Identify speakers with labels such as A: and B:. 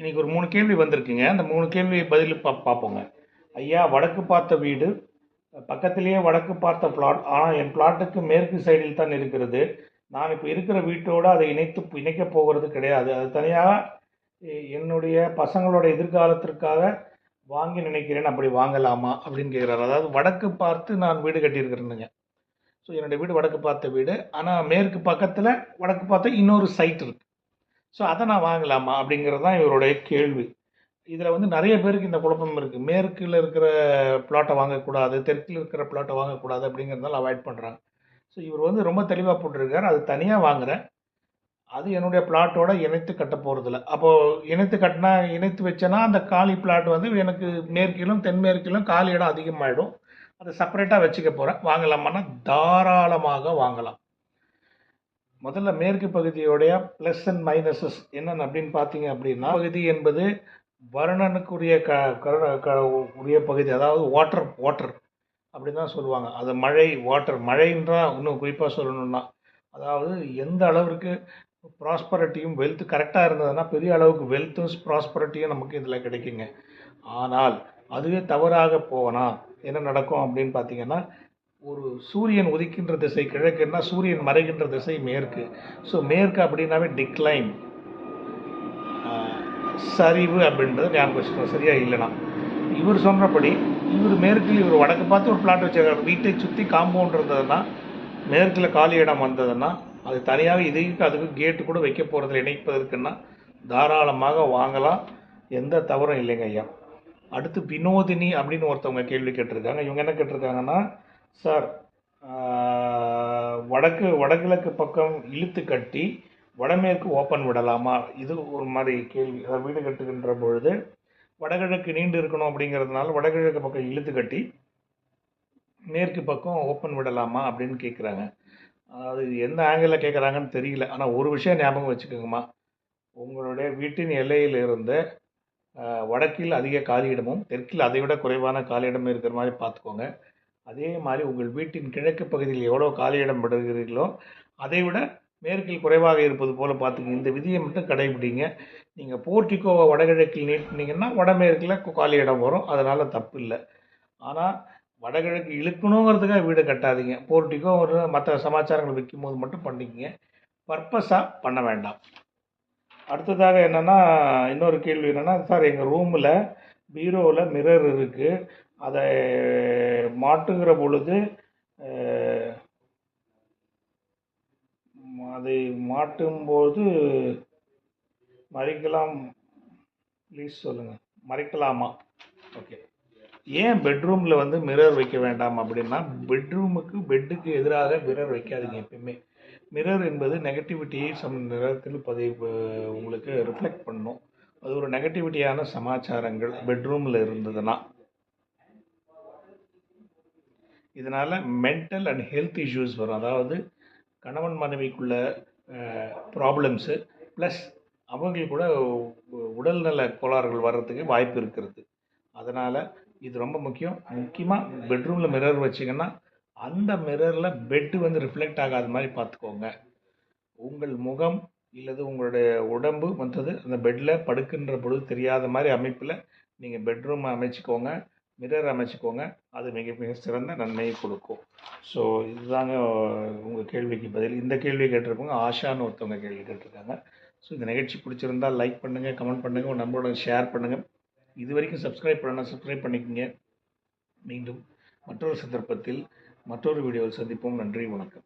A: இன்னைக்கு ஒரு மூணு கேள்வி வந்திருக்குங்க. அந்த மூணு கேள்வி பதில் பா பார்ப்போங்க. ஐயா வடக்கு பார்த்த வீடு பக்கத்திலேயே வடக்கு பார்த்த பிளாட் ஆனால் என் பிளாட்டுக்கு மேற்கு சைடில் தான் இருக்கிறது. நான் இப்போ இருக்கிற வீட்டோடு அதை இணைத்து இணைக்க போகிறது கிடையாது. அது தனியாக என்னுடைய பசங்களோட எதிர்காலத்திற்காக வாங்கி நினைக்கிறேன். அப்படி வாங்கலாமா? அப்படின்னு கேட்குறாரு அதாவது வடக்கு பார்த்து நான் வீடு கட்டியிருக்கிறேனுங்க. ஸோ என்னுடைய வீடு வடக்கு பார்த்த வீடு. ஆனால் மேற்கு பக்கத்தில் வடக்கு பார்த்த இன்னொரு சைட் இருக்குது ஸோ அதை நான் வாங்கலாமா? அப்படிங்கிறது தான் இவருடைய கேள்வி. இதில் வந்து நிறைய பேருக்கு இந்த குழப்பம் இருக்குது மேற்கில் இருக்கிற பிளாட்டை வாங்கக்கூடாது தெற்கில் இருக்கிற பிளாட்டை வாங்கக்கூடாது அப்படிங்கிறதால அவாய்ட் பண்ணுறாங்க ஸோ இவர் வந்து ரொம்ப தெளிவாக போட்டிருக்காரு. அது தனியாக வாங்குகிறேன் அது என்னுடைய பிளாட்டோட இணைத்து கட்ட போகிறதில்ல அப்போது இணைத்து கட்டினா இணைத்து வச்சேன்னா அந்த காலி பிளாட் வந்து எனக்கு மேற்கிலும் தென்மேற்கிலும் காலி இடம் அதிகமாகிடும் அதை செப்பரேட்டாக வச்சுக்க போகிறேன் வாங்கலாமான்னா தாராளமாக வாங்கலாம். முதல்ல மேற்கு பகுதியோடைய ப்ளஸ் அண்ட் மைனஸஸ் என்னென்ன அப்படின்னு பார்த்தீங்க அப்படின்னா பகுதி என்பது வருணனுக்குரிய க கருண க உரிய பகுதி அதாவது வாட்டர் வாட்டர் அப்படி தான் சொல்லுவாங்க. அது மழை வாட்டர் மழைன்றா இன்னும் குறிப்பாக சொல்லணும்னா அதாவது எந்த அளவிற்கு ப்ராஸ்பரட்டியும் வெல்த் கரெக்டாக இருந்ததுன்னா பெரிய அளவுக்கு வெல்த்தும் ப்ராஸ்பரட்டியும் நமக்கு இதில் கிடைக்குங்க. ஆனால் அதுவே தவறாக போனால் என்ன நடக்கும் அப்படின்னு பார்த்தீங்கன்னா ஒரு சூரியன் உதிக்கின்ற திசை கிழக்குன்னா சூரியன் மறைகின்ற திசை மேற்கு. ஸோ மேற்கு அப்படின்னாவே டிக்ளைன் சரிவு அப்படின்றது ஞாபகம் வச்சுக்கணும் சரியா இல்லைனா இவர் சொன்னபடி இவர் மேற்கில் இவர் வடக்கு பார்த்து ஒரு பிளாட் வச்சிருக்காரு. வீட்டை சுற்றி காம்பவுண்ட் இருந்ததுன்னா மேற்கில் காலி இடம் வந்ததுன்னா அது தனியாக இதுக்கு அதுக்கு கேட்டு கூட வைக்க போகிறதில் இணைப்பதற்குன்னா தாராளமாக வாங்கலாம். எந்த தவறும் இல்லைங்க ஐயா. அடுத்து வினோதினி அப்படின்னு ஒருத்தவங்க கேள்வி கேட்டிருக்காங்க. இவங்க என்ன கேட்டிருக்காங்கன்னா சார் வடக்கு வடகிழக்கு பக்கம் இழுத்து கட்டி வடமேற்கு ஓப்பன் விடலாமா? இது ஒரு மாதிரி கேள்வி. அதாவது வீடு கட்டுகின்ற பொழுது வடகிழக்கு நீண்டு இருக்கணும் அப்படிங்கிறதுனால வடகிழக்கு பக்கம் இழுத்து கட்டி மேற்கு பக்கம் ஓப்பன் விடலாமா அப்படின்னு கேட்குறாங்க அதாவது இது எந்த ஆங்கிளில் கேட்குறாங்கன்னு தெரியல. ஆனால் ஒரு விஷயம் ஞாபகம் வச்சுக்கோங்கம்மா. உங்களுடைய வீட்டின் எல்லையிலிருந்து ஆஹ், வடக்கில் அதிக காலியிடமும் தெற்கில் அதை விட குறைவான காலியிடமும் இருக்கிற மாதிரி பார்த்துக்கோங்க. அதே மாதிரி உங்கள் வீட்டின் கிழக்கு பகுதியில் எவ்வளோ காலியிடம் விடுகிறீர்களோ அதை விட மேற்கில் குறைவாக இருப்பது போல் பார்த்துங்க இந்த விதியை மட்டும் கடைபிடிங்க நீங்கள் போர்ட்டிக்கோவை வடகிழக்கில் நீட்டினீங்கன்னா வடமேற்கில் காலி இடம் வரும். அதனால் தப்பு இல்லை ஆனால் வடகிழக்கு இழுக்கணுங்கிறதுக்காக வீடு கட்டாதீங்க. போர்ட்டிக்கோ ஒரு மற்ற சமாச்சாரங்கள் விற்கும் போது மட்டும் பண்ணிக்கங்க. பர்பஸாக பண்ண வேண்டாம். அடுத்ததாக என்னென்னா இன்னொரு கேள்வி என்னென்னா சார் எங்கள் ரூமில் பீரோவில் மிரர் இருக்குது அதை மாட்டுகிற பொழுது அதை மாட்டும்போது மறைக்கலாம். ப்ளீஸ் சொல்லுங்கள் மறைக்கலாமா? ஓகே ஏன் பெட்ரூமில் வந்து மிரர் வைக்க வேண்டாம் அப்படின்னா பெட்ரூமுக்கு பெட்டுக்கு எதிராக மிரர் வைக்காதீங்க எப்பயுமே. மிரர் என்பது நெகட்டிவிட்டியை சம் நேரத்தில் பதிவு உங்களுக்கு ரிஃப்ளெக்ட் பண்ணும். அது ஒரு நெகட்டிவிட்டியான சமாச்சாரங்கள் பெட்ரூமில் இருந்ததுன்னா. இதனால் மென்டல் அண்ட் ஹெல்த் இஷ்யூஸ் வரும். அதாவது கணவன் மனைவிக்குள்ள ப்ராப்ளம்ஸு ப்ளஸ் அவங்களுக்கு கூட உடல்நல கோளாறுகள் வர்றதுக்கு வாய்ப்பு இருக்கிறது. அதனால் இது ரொம்ப முக்கியம். முக்கியமாக பெட்ரூமில் மிரர் வச்சிங்கன்னா அந்த மிரரில் பெட்டு வந்து ரிஃப்ளெக்ட் ஆகாத மாதிரி பார்த்துக்கோங்க. உங்கள் முகம் இல்லது உங்களுடைய உடம்பு மற்றது அந்த பெட்டில் படுக்கின்ற பொழுது தெரியாத மாதிரி அமைப்பில் நீங்கள் பெட்ரூம் அமைச்சிக்கோங்க. மிரர் அமைச்சிக்கோங்க. அது மிக மிக சிறந்த நன்மையை கொடுக்கும். ஸோ இதுதாங்க உங்கள் கேள்விக்கு பதில். இந்த கேள்வி கேட்டிருப்பவங்க ஆஷான்னு ஒருத்தவங்க கேள்வி கேட்டிருக்காங்க. ஸோ இந்த நிகழ்ச்சி பிடிச்சிருந்தால் லைக் பண்ணுங்கள் கமெண்ட் பண்ணுங்கள் உங்கள் நம்பரோட ஷேர் பண்ணுங்கள் இது வரைக்கும் சப்ஸ்கிரைப் பண்ணணும் சப்ஸ்கிரைப் பண்ணிக்கோங்க. மீண்டும் மற்றொரு சந்தர்ப்பத்தில் மற்றொரு வீடியோவில் சந்திப்போம். நன்றி வணக்கம்.